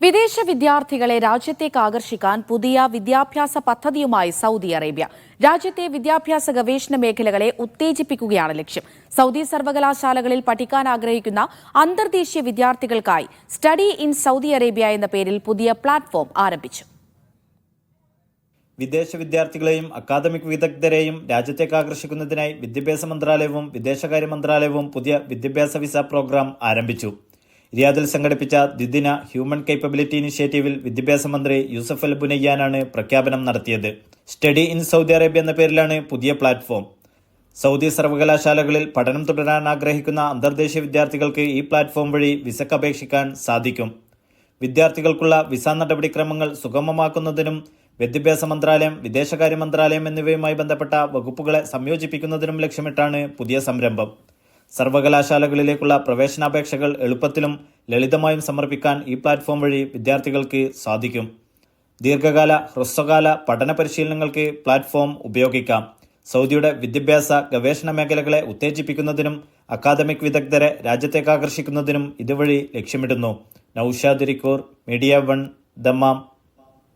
വിദേശ വിദ്യാർത്ഥികളെ രാജ്യത്തേക്ക് ആകർഷിക്കാൻ പുതിയ വിദ്യാഭ്യാസ പദ്ധതിയുമായി സൗദി അറേബ്യ. രാജ്യത്തെ വിദ്യാഭ്യാസ ഗവേഷണ മേഖലകളെ ഉത്തേജിപ്പിക്കുകയാണ് ലക്ഷ്യം. സൗദി സർവകലാശാലകളിൽ പഠിക്കാൻ ആഗ്രഹിക്കുന്ന അന്തർദേശീയ വിദ്യാർത്ഥികൾക്കായി സ്റ്റഡി ഇൻ സൗദി അറേബ്യ എന്ന പേരിൽ പുതിയ പ്ലാറ്റ്ഫോം ആരംഭിച്ചു. വിദേശ വിദ്യാർത്ഥികളെയും അക്കാദമിക് വിദഗ്ധരെയും രാജ്യത്തേക്ക് ആകർഷിക്കുന്നതിനായി വിദ്യാഭ്യാസ മന്ത്രാലയവും വിദേശകാര്യ മന്ത്രാലയവും പുതിയ വിദ്യാഭ്യാസ വിസ പ്രോഗ്രാം ആരംഭിച്ചു. റിയാദിൽ സംഘടിപ്പിച്ച ദ്വിദിന ഹ്യൂമൻ കേപ്പബിലിറ്റി ഇനിഷ്യേറ്റീവിൽ വിദ്യാഭ്യാസ മന്ത്രി യൂസഫ് അൽ ബുനയ്യാനാണ് പ്രഖ്യാപനം നടത്തിയത്. സ്റ്റഡി ഇൻ സൗദി അറേബ്യ എന്ന പേരിലാണ് പുതിയ പ്ലാറ്റ്ഫോം സൗദി സർവകലാശാലകളിൽ പഠനം തുടരാൻ ആഗ്രഹിക്കുന്ന അന്തർദേശീയ വിദ്യാർത്ഥികൾക്ക് ഈ പ്ലാറ്റ്ഫോം വഴി വിസക്ക് അപേക്ഷിക്കാൻ സാധിക്കും. വിദ്യാർത്ഥികൾക്കുള്ള വിസ നടപടിക്രമങ്ങൾ സുഗമമാക്കുന്നതിനും വിദ്യാഭ്യാസ മന്ത്രാലയം വിദേശകാര്യ മന്ത്രാലയം എന്നിവയുമായി ബന്ധപ്പെട്ട വകുപ്പുകളെ സംയോജിപ്പിക്കുന്നതിനും ലക്ഷ്യമിട്ടാണ് പുതിയ സംരംഭം. സർവകലാശാലകളിലേക്കുള്ള പ്രവേശനാപേക്ഷകൾ എളുപ്പത്തിലും ലളിതമായും സമർപ്പിക്കാൻ ഈ പ്ലാറ്റ്ഫോം വഴി വിദ്യാർത്ഥികൾക്ക് സാധിക്കും. ദീർഘകാല ഹ്രസ്വകാല പഠന പരിശീലനങ്ങൾക്ക് പ്ലാറ്റ്ഫോം ഉപയോഗിക്കാം. സൗദിയുടെ വിദ്യാഭ്യാസ ഗവേഷണ മേഖലകളെ ഉത്തേജിപ്പിക്കുന്നതിനും അക്കാദമിക് വിദഗ്ധരെ രാജ്യത്തേക്ക് ആകർഷിക്കുന്നതിനും ഇതുവഴി ലക്ഷ്യമിടുന്നു. Naushad media one Dammam.